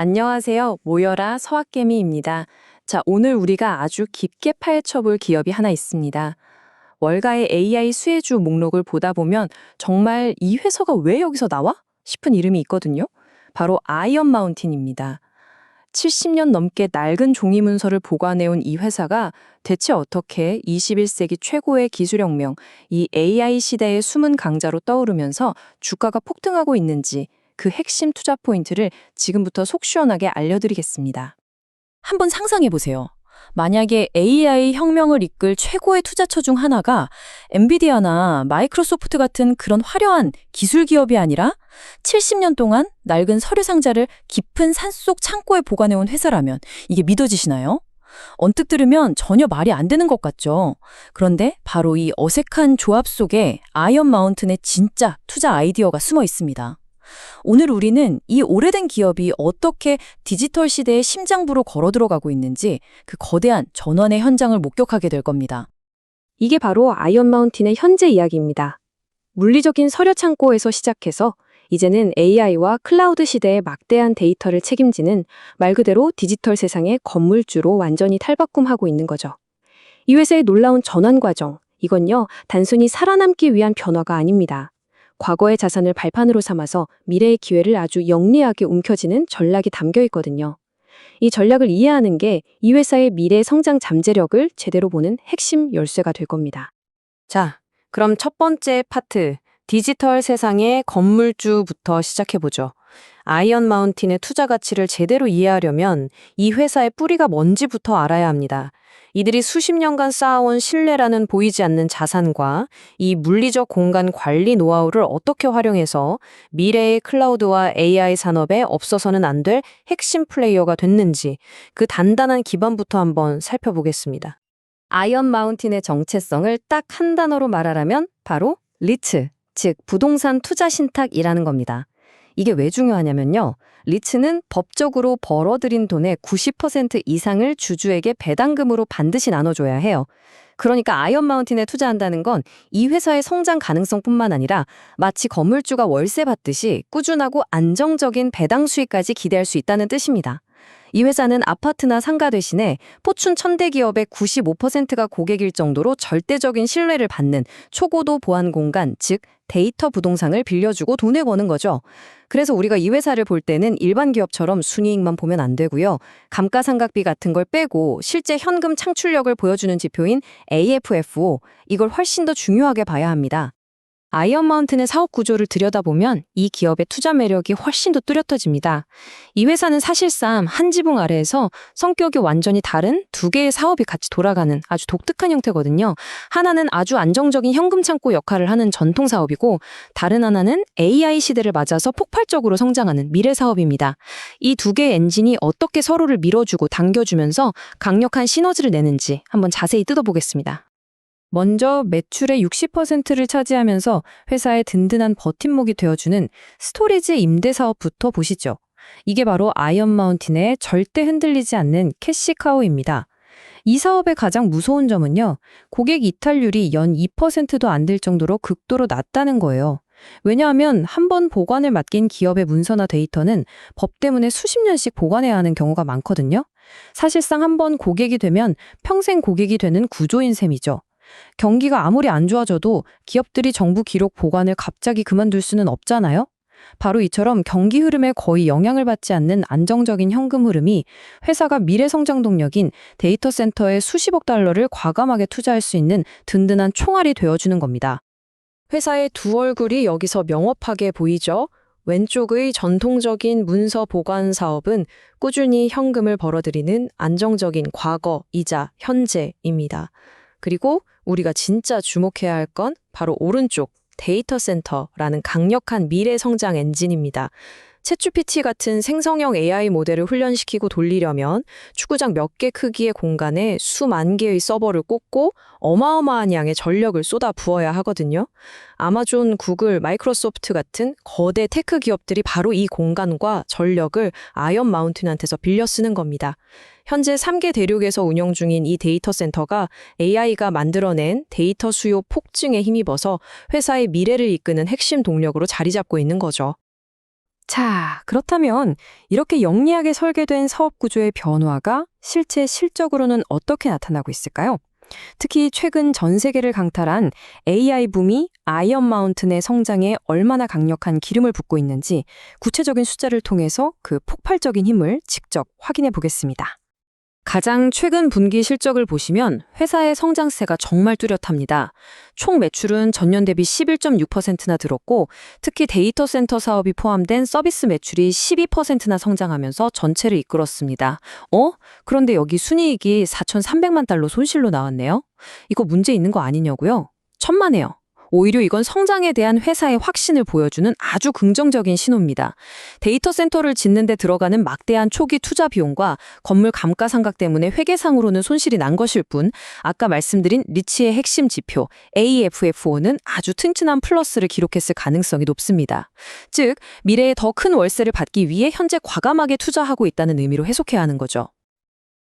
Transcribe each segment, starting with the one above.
안녕하세요. 모여라 서학개미입니다. 자, 오늘 우리가 아주 깊게 파헤쳐볼 기업이 하나 있습니다. 월가의 AI 수혜주 목록을 보다 보면 정말 이 회사가 왜 여기서 나와? 싶은 이름이 있거든요. 바로 아이언 마운틴입니다. 70년 넘게 낡은 종이 문서를 보관해온 이 회사가 대체 어떻게 21세기 최고의 기술혁명, 이 AI 시대의 숨은 강자로 떠오르면서 주가가 폭등하고 있는지 그 핵심 투자 포인트를 지금부터 속 시원하게 알려드리겠습니다. 한번 상상해 보세요. 만약에 AI 혁명을 이끌 최고의 투자처 중 하나가 엔비디아나 마이크로소프트 같은 그런 화려한 기술 기업이 아니라 70년 동안 낡은 서류 상자를 깊은 산속 창고에 보관해온 회사라면 이게 믿어지시나요? 언뜻 들으면 전혀 말이 안 되는 것 같죠. 그런데 바로 이 어색한 조합 속에 아이언 마운틴의 진짜 투자 아이디어가 숨어 있습니다. 오늘 우리는 이 오래된 기업이 어떻게 디지털 시대의 심장부로 걸어 들어가고 있는지 그 거대한 전환의 현장을 목격하게 될 겁니다. 이게 바로 아이언 마운틴의 현재 이야기입니다. 물리적인 서류 창고에서 시작해서 이제는 AI와 클라우드 시대의 막대한 데이터를 책임지는 말 그대로 디지털 세상의 건물주로 완전히 탈바꿈하고 있는 거죠. 이 회사의 놀라운 전환 과정, 이건요, 단순히 살아남기 위한 변화가 아닙니다. 과거의 자산을 발판으로 삼아서 미래의 기회를 아주 영리하게 움켜쥐는 전략이 담겨 있거든요. 이 전략을 이해하는 게 이 회사의 미래 성장 잠재력을 제대로 보는 핵심 열쇠가 될 겁니다. 자, 그럼 첫 번째 파트, 디지털 세상의 건물주부터 시작해보죠. 아이언 마운틴의 투자 가치를 제대로 이해하려면 이 회사의 뿌리가 뭔지부터 알아야 합니다. 이들이 수십 년간 쌓아온 신뢰라는 보이지 않는 자산과 이 물리적 공간 관리 노하우를 어떻게 활용해서 미래의 클라우드와 AI 산업에 없어서는 안 될 핵심 플레이어가 됐는지 그 단단한 기반부터 한번 살펴보겠습니다. 아이언 마운틴의 정체성을 딱 한 단어로 말하라면 바로 리츠, 즉 부동산 투자 신탁이라는 겁니다. 이게 왜 중요하냐면요. 리츠는 법적으로 벌어들인 돈의 90% 이상을 주주에게 배당금으로 반드시 나눠줘야 해요. 그러니까 아이언 마운틴에 투자한다는 건 이 회사의 성장 가능성뿐만 아니라 마치 건물주가 월세 받듯이 꾸준하고 안정적인 배당 수익까지 기대할 수 있다는 뜻입니다. 이 회사는 아파트나 상가 대신에 포춘 천대 기업의 95%가 고객일 정도로 절대적인 신뢰를 받는 초고도 보안 공간, 즉 데이터 부동산을 빌려주고 돈을 버는 거죠. 그래서 우리가 이 회사를 볼 때는 일반 기업처럼 순이익만 보면 안 되고요. 감가상각비 같은 걸 빼고 실제 현금 창출력을 보여주는 지표인 AFFO, 이걸 훨씬 더 중요하게 봐야 합니다. 아이언 마운틴의 사업 구조를 들여다보면 이 기업의 투자 매력이 훨씬 더 뚜렷해집니다. 이 회사는 사실상 한 지붕 아래에서 성격이 완전히 다른 두 개의 사업이 같이 돌아가는 아주 독특한 형태거든요. 하나는 아주 안정적인 현금 창고 역할을 하는 전통 사업이고 다른 하나는 AI 시대를 맞아서 폭발적으로 성장하는 미래 사업입니다. 이 두 개의 엔진이 어떻게 서로를 밀어주고 당겨주면서 강력한 시너지를 내는지 한번 자세히 뜯어보겠습니다. 먼저 매출의 60%를 차지하면서 회사의 든든한 버팀목이 되어주는 스토리지 임대 사업부터 보시죠. 이게 바로 아이언 마운틴의 절대 흔들리지 않는 캐시카우입니다. 이 사업의 가장 무서운 점은요, 고객 이탈률이 연 2%도 안 될 정도로 극도로 낮다는 거예요. 왜냐하면 한 번 보관을 맡긴 기업의 문서나 데이터는 법 때문에 수십 년씩 보관해야 하는 경우가 많거든요. 사실상 한 번 고객이 되면 평생 고객이 되는 구조인 셈이죠. 경기가 아무리 안 좋아져도 기업들이 정부 기록 보관을 갑자기 그만둘 수는 없잖아요? 바로 이처럼 경기 흐름에 거의 영향을 받지 않는 안정적인 현금 흐름이 회사가 미래 성장 동력인 데이터 센터에 수십억 달러를 과감하게 투자할 수 있는 든든한 총알이 되어주는 겁니다. 회사의 두 얼굴이 여기서 명확하게 보이죠? 왼쪽의 전통적인 문서 보관 사업은 꾸준히 현금을 벌어들이는 안정적인 과거, 이자, 현재입니다. 그리고 우리가 진짜 주목해야 할 건 바로 오른쪽 데이터 센터라는 강력한 미래 성장 엔진입니다. 챗GPT 같은 생성형 AI 모델을 훈련시키고 돌리려면 축구장 몇 개 크기의 공간에 수만 개의 서버를 꽂고 어마어마한 양의 전력을 쏟아 부어야 하거든요. 아마존, 구글, 마이크로소프트 같은 거대 테크 기업들이 바로 이 공간과 전력을 아이언 마운틴한테서 빌려 쓰는 겁니다. 현재 3개 대륙에서 운영 중인 이 데이터 센터가 AI가 만들어낸 데이터 수요 폭증에 힘입어서 회사의 미래를 이끄는 핵심 동력으로 자리 잡고 있는 거죠. 자, 그렇다면 이렇게 영리하게 설계된 사업 구조의 변화가 실제 실적으로는 어떻게 나타나고 있을까요? 특히 최근 전 세계를 강탈한 AI 붐이 아이언 마운튼의 성장에 얼마나 강력한 기름을 붓고 있는지 구체적인 숫자를 통해서 그 폭발적인 힘을 직접 확인해 보겠습니다. 가장 최근 분기 실적을 보시면 회사의 성장세가 정말 뚜렷합니다. 총 매출은 전년 대비 11.6%나 늘었고 특히 데이터 센터 사업이 포함된 서비스 매출이 12%나 성장하면서 전체를 이끌었습니다. 어? 그런데 여기 순이익이 4,300만 달러 손실로 나왔네요. 이거 문제 있는 거 아니냐고요? 천만에요. 오히려 이건 성장에 대한 회사의 확신을 보여주는 아주 긍정적인 신호입니다. 데이터 센터를 짓는 데 들어가는 막대한 초기 투자 비용과 건물 감가상각 때문에 회계상으로는 손실이 난 것일 뿐 아까 말씀드린 리치의 핵심 지표 AFFO는 아주 튼튼한 플러스를 기록했을 가능성이 높습니다. 즉 미래에 더 큰 월세를 받기 위해 현재 과감하게 투자하고 있다는 의미로 해석해야 하는 거죠.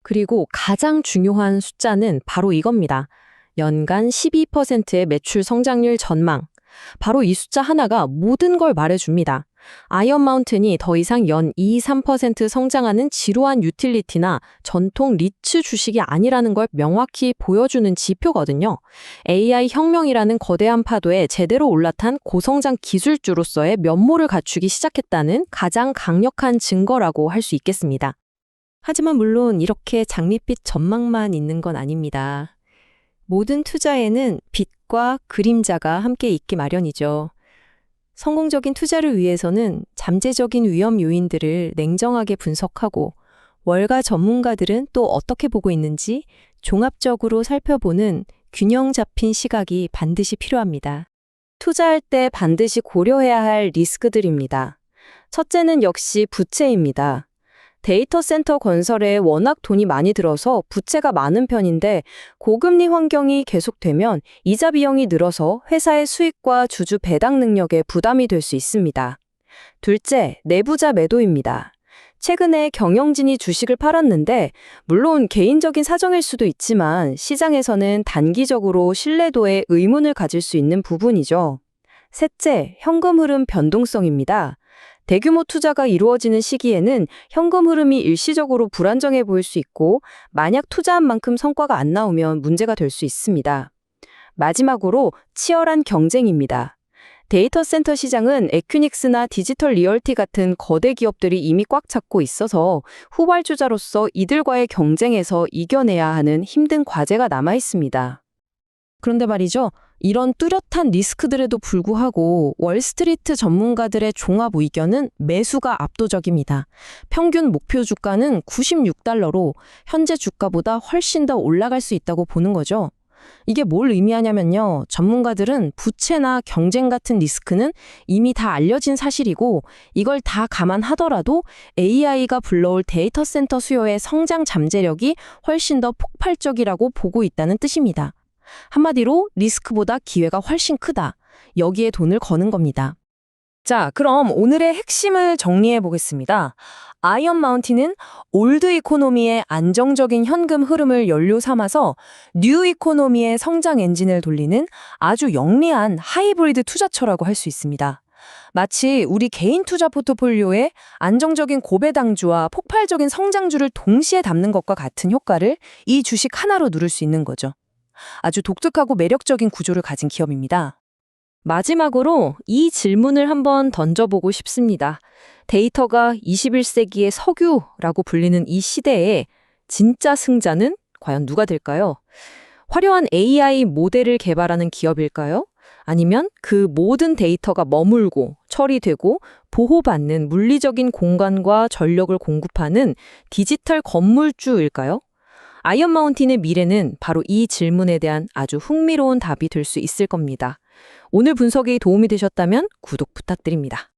그리고 가장 중요한 숫자는 바로 이겁니다. 연간 12%의 매출 성장률 전망. 바로 이 숫자 하나가 모든 걸 말해줍니다. 아이언 마운튼이 더 이상 연 2, 3% 성장하는 지루한 유틸리티나 전통 리츠 주식이 아니라는 걸 명확히 보여주는 지표거든요. AI 혁명이라는 거대한 파도에 제대로 올라탄 고성장 기술주로서의 면모를 갖추기 시작했다는 가장 강력한 증거라고 할 수 있겠습니다. 하지만 물론 이렇게 장밋빛 전망만 있는 건 아닙니다. 모든 투자에는 빛과 그림자가 함께 있기 마련이죠. 성공적인 투자를 위해서는 잠재적인 위험 요인들을 냉정하게 분석하고 월가 전문가들은 또 어떻게 보고 있는지 종합적으로 살펴보는 균형 잡힌 시각이 반드시 필요합니다. 투자할 때 반드시 고려해야 할 리스크들입니다. 첫째는 역시 부채입니다. 데이터 센터 건설에 워낙 돈이 많이 들어서 부채가 많은 편인데 고금리 환경이 계속되면 이자 비용이 늘어서 회사의 수익과 주주 배당 능력에 부담이 될 수 있습니다. 둘째, 내부자 매도입니다. 최근에 경영진이 주식을 팔았는데 물론 개인적인 사정일 수도 있지만 시장에서는 단기적으로 신뢰도에 의문을 가질 수 있는 부분이죠. 셋째, 현금 흐름 변동성입니다. 대규모 투자가 이루어지는 시기에는 현금 흐름이 일시적으로 불안정해 보일 수 있고 만약 투자한 만큼 성과가 안 나오면 문제가 될 수 있습니다. 마지막으로 치열한 경쟁입니다. 데이터 센터 시장은 에큐닉스나 디지털 리얼티 같은 거대 기업들이 이미 꽉 잡고 있어서 후발주자로서 이들과의 경쟁에서 이겨내야 하는 힘든 과제가 남아 있습니다. 그런데 말이죠. 이런 뚜렷한 리스크들에도 불구하고 월스트리트 전문가들의 종합 의견은 매수가 압도적입니다. 평균 목표 주가는 96달러로 현재 주가보다 훨씬 더 올라갈 수 있다고 보는 거죠. 이게 뭘 의미하냐면요. 전문가들은 부채나 경쟁 같은 리스크는 이미 다 알려진 사실이고 이걸 다 감안하더라도 AI가 불러올 데이터 센터 수요의 성장 잠재력이 훨씬 더 폭발적이라고 보고 있다는 뜻입니다. 한마디로 리스크보다 기회가 훨씬 크다. 여기에 돈을 거는 겁니다. 자, 그럼 오늘의 핵심을 정리해 보겠습니다. 아이언 마운틴은 올드 이코노미의 안정적인 현금 흐름을 연료 삼아서 뉴 이코노미의 성장 엔진을 돌리는 아주 영리한 하이브리드 투자처라고 할 수 있습니다. 마치 우리 개인 투자 포트폴리오에 안정적인 고배당주와 폭발적인 성장주를 동시에 담는 것과 같은 효과를 이 주식 하나로 누릴 수 있는 거죠. 아주 독특하고 매력적인 구조를 가진 기업입니다. 마지막으로 이 질문을 한번 던져보고 싶습니다. 데이터가 21세기의 석유라고 불리는 이 시대에 진짜 승자는 과연 누가 될까요? 화려한 AI 모델을 개발하는 기업일까요? 아니면 그 모든 데이터가 머물고 처리되고 보호받는 물리적인 공간과 전력을 공급하는 디지털 건물주일까요? 아이언 마운틴의 미래는 바로 이 질문에 대한 아주 흥미로운 답이 될 수 있을 겁니다. 오늘 분석이 도움이 되셨다면 구독 부탁드립니다.